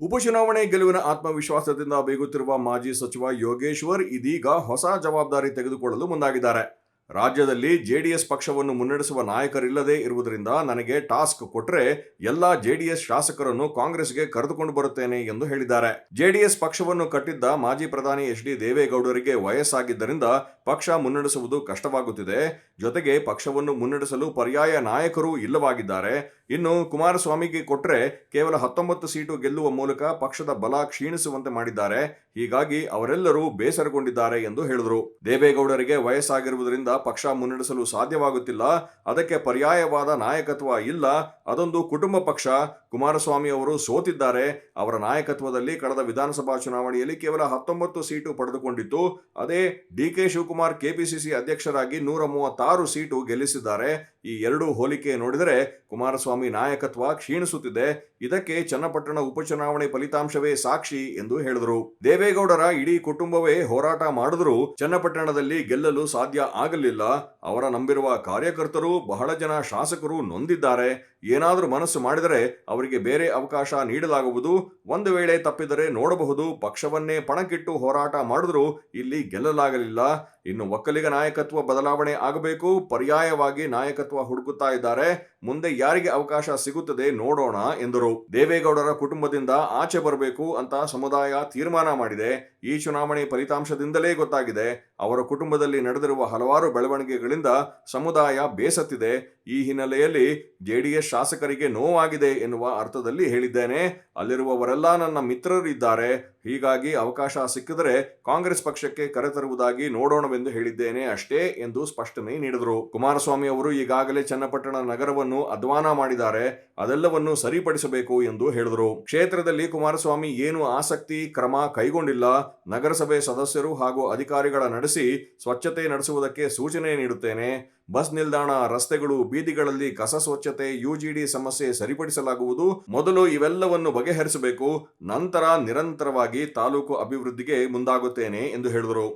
ಉಪಚುನಾವಣೆ ಗೆಲುವಿನ ಆತ್ಮವಿಶ್ವಾಸದಿಂದ ಬೇಗುತ್ತಿರುವ ಮಾಜಿ ಸಚಿವ ಯೋಗೇಶ್ವರ್ ಇದೀಗ ಹೊಸ ಜವಾಬ್ದಾರಿ ತೆಗೆದುಕೊಳ್ಳಲು ಮುಂದಾಗಿದ್ದಾರೆ. ರಾಜ್ಯದಲ್ಲಿ ಜೆಡಿಎಸ್ ಪಕ್ಷವನ್ನು ಮುನ್ನಡೆಸುವ ನಾಯಕರಿಲ್ಲದೆ ಇರುವುದರಿಂದ ನನಗೆ ಟಾಸ್ಕ್ ಕೊಟ್ರೆ ಎಲ್ಲಾ ಜೆಡಿಎಸ್ ಶಾಸಕರನ್ನು ಕಾಂಗ್ರೆಸ್ಗೆ ಕರೆದುಕೊಂಡು ಬರುತ್ತೇನೆ ಎಂದು ಹೇಳಿದ್ದಾರೆ. ಜೆಡಿಎಸ್ ಪಕ್ಷವನ್ನು ಕಟ್ಟಿದ್ದ ಮಾಜಿ ಪ್ರಧಾನಿ ಎಚ್ ಡಿ ದೇವೇಗೌಡರಿಗೆ ವಯಸ್ಸಾಗಿದ್ದರಿಂದ ಪಕ್ಷ ಮುನ್ನಡೆಸುವುದು ಕಷ್ಟವಾಗುತ್ತಿದೆ. ಜೊತೆಗೆ ಪಕ್ಷವನ್ನು ಮುನ್ನಡೆಸಲು ಪರ್ಯಾಯ ನಾಯಕರು ಇಲ್ಲವಾಗಿದ್ದಾರೆ. ಇನ್ನು ಕುಮಾರಸ್ವಾಮಿಗೆ ಕೊಟ್ರೆ ಕೇವಲ ಹತ್ತೊಂಬತ್ತು ಸೀಟು ಗೆಲ್ಲುವ ಮೂಲಕ ಪಕ್ಷದ ಬಲ ಕ್ಷೀಣಿಸುವಂತೆ ಮಾಡಿದ್ದಾರೆ. ಹೀಗಾಗಿ ಅವರೆಲ್ಲರೂ ಬೇಸರಗೊಂಡಿದ್ದಾರೆ ಎಂದು ಹೇಳಿದರು. ದೇವೇಗೌಡರಿಗೆ ವಯಸ್ಸಾಗಿರುವುದರಿಂದ ಪಕ್ಷ ಮುನ್ನಡೆಸಲು ಸಾಧ್ಯವಾಗುತ್ತಿಲ್ಲ. ಅದಕ್ಕೆ ಪರ್ಯಾಯವಾದ ನಾಯಕತ್ವ ಇಲ್ಲ. ಅದೊಂದು ಕುಟುಂಬ ಪಕ್ಷ. ಕುಮಾರಸ್ವಾಮಿ ಅವರು ಸೋತಿದ್ದಾರೆ. ಅವರ ನಾಯಕತ್ವದಲ್ಲಿ ಕಳೆದ ವಿಧಾನಸಭಾ ಚುನಾವಣೆಯಲ್ಲಿ ಕೇವಲ ಹತ್ತೊಂಬತ್ತು ಸೀಟು ಪಡೆದುಕೊಂಡಿತ್ತು ಅದೇ ಡಿಕೆ ಶಿವಕುಮಾರ್ ಕೆಪಿಸಿಸಿ ಅಧ್ಯಕ್ಷರಾಗಿ ನೂರ ಮೂವತ್ತಾರು ಸೀಟು ಗೆಲ್ಲಿಸಿದ್ದಾರೆ. ಈ ಎರಡೂ ಹೋಲಿಕೆ ನೋಡಿದರೆ ಕುಮಾರಸ್ವಾಮಿ ನಾಯಕತ್ವ ಕ್ಷೀಣಿಸುತ್ತಿದೆ. ಇದಕ್ಕೆ ಚನ್ನಪಟ್ಟಣ ಉಪಚುನಾವಣೆ ಫಲಿತಾಂಶವೇ ಸಾಕ್ಷಿ ಎಂದು ಹೇಳಿದರು. ದೇವೇಗೌಡರ ಇಡೀ ಕುಟುಂಬವೇ ಹೋರಾಟ ಮಾಡಿದರೂ ಚನ್ನಪಟ್ಟಣದಲ್ಲಿ ಗೆಲ್ಲಲು ಸಾಧ್ಯ ಆಗಲಿಲ್ಲ. ಅವರ ನಂಬಿರುವ ಕಾರ್ಯಕರ್ತರು ಬಹಳ ಜನ ಶಾಸಕರು ನೊಂದಿದ್ದಾರೆ. ಏನಾದರೂ ಮನಸ್ಸು ಮಾಡಿದರೆ ಅವರಿಗೆ ಬೇರೆ ಅವಕಾಶ ನೀಡಲಾಗುವುದು. ಒಂದು ವೇಳೆ ತಪ್ಪಿದರೆ ನೋಡಬಹುದು. ಪಕ್ಷವನ್ನೇ ಪಣಕ್ಕಿಟ್ಟು ಹೋರಾಟ ಮಾಡಿದರೂ ಇಲ್ಲಿ ಗೆಲ್ಲಲಾಗಲಿಲ್ಲ. ಇನ್ನು ಒಕ್ಕಲಿಗ ನಾಯಕತ್ವ ಬದಲಾವಣೆ ಆಗಬೇಕು. ಪರ್ಯಾಯವಾಗಿ ನಾಯಕತ್ವ ಹುಡುಕುತ್ತಾ ಇದ್ದಾರೆ. ಮುಂದೆ ಯಾರಿಗೆ ಅವಕಾಶ ಸಿಗುತ್ತದೆ ನೋಡೋಣ ಎಂದರು. ದೇವೇಗೌಡರ ಕುಟುಂಬದಿಂದ ಆಚೆ ಬರಬೇಕು ಅಂತ ಸಮುದಾಯ ತೀರ್ಮಾನ ಮಾಡಿದೆ. ಈ ಚುನಾವಣೆ ಫಲಿತಾಂಶದಿಂದಲೇ ಗೊತ್ತಾಗಿದೆ. ಅವರ ಕುಟುಂಬದಲ್ಲಿ ನಡೆದಿರುವ ಹಲವಾರು ಬೆಳವಣಿಗೆಗಳಿಂದ ಸಮುದಾಯ ಬೇಸತ್ತಿದೆ. ಈ ಹಿನ್ನೆಲೆಯಲ್ಲಿ ಜೆಡಿಎಸ್ ಶಾಸಕರಿಗೆ ನೋವಾಗಿದೆ ಎನ್ನುವ ಅರ್ಥದಲ್ಲಿ ಹೇಳಿದ್ದೇನೆ. ಅಲ್ಲಿರುವವರೆಲ್ಲ ನನ್ನ ಮಿತ್ರರಿದ್ದಾರೆ. ಹೀಗಾಗಿ ಅವಕಾಶ ಸಿಕ್ಕಿದರೆ ಕಾಂಗ್ರೆಸ್ ಪಕ್ಷಕ್ಕೆ ಕರೆತರುವುದಾಗಿ ನೋಡೋಣವೆಂದು ಹೇಳಿದ್ದೇನೆ ಅಷ್ಟೇ ಎಂದು ಸ್ಪಷ್ಟನೆ ನೀಡಿದರು. ಕುಮಾರಸ್ವಾಮಿ ಅವರು ಈಗಾಗಲೇ ಚನ್ನಪಟ್ಟಣ ನಗರವನ್ನು ಅಧ್ವಾನ ಮಾಡಿದ್ದಾರೆ. ಅದೆಲ್ಲವನ್ನು ಸರಿಪಡಿಸಬೇಕು ಎಂದು ಹೇಳಿದರು. ಕ್ಷೇತ್ರದಲ್ಲಿ ಕುಮಾರಸ್ವಾಮಿ ಏನು ಆಸಕ್ತಿ, ಕ್ರಮ ಕೈಗೊಂಡಿಲ್ಲ. ನಗರಸಭೆ ಸದಸ್ಯರು ಹಾಗೂ ಅಧಿಕಾರಿಗಳ ನಡೆಸಿ ಸ್ವಚ್ಛತೆ ನಡೆಸುವುದಕ್ಕೆ ಸೂಚನೆ ನೀಡುತ್ತೇನೆ. ಬಸ್ ನಿಲ್ದಾಣ, ರಸ್ತೆಗಳು, ಬೀದಿಗಳಲ್ಲಿ ಕಸ ಸ್ವಚ್ಛತೆ ಯುಜಿಡಿ ಸಮಸ್ಯೆ ಸರಿಪಡಿಸಲಾಗುವುದು. ಮೊದಲು ಇವೆಲ್ಲವನ್ನು ಬಗೆಹರಿಸಬೇಕು. ನಂತರ ನಿರಂತರವಾಗಿ ತಾಲೂಕು ಅಭಿವೃದ್ಧಿಗೆ ಮುಂದಾಗುತ್ತೇನೆ ಎಂದು ಹೇಳಿದರು.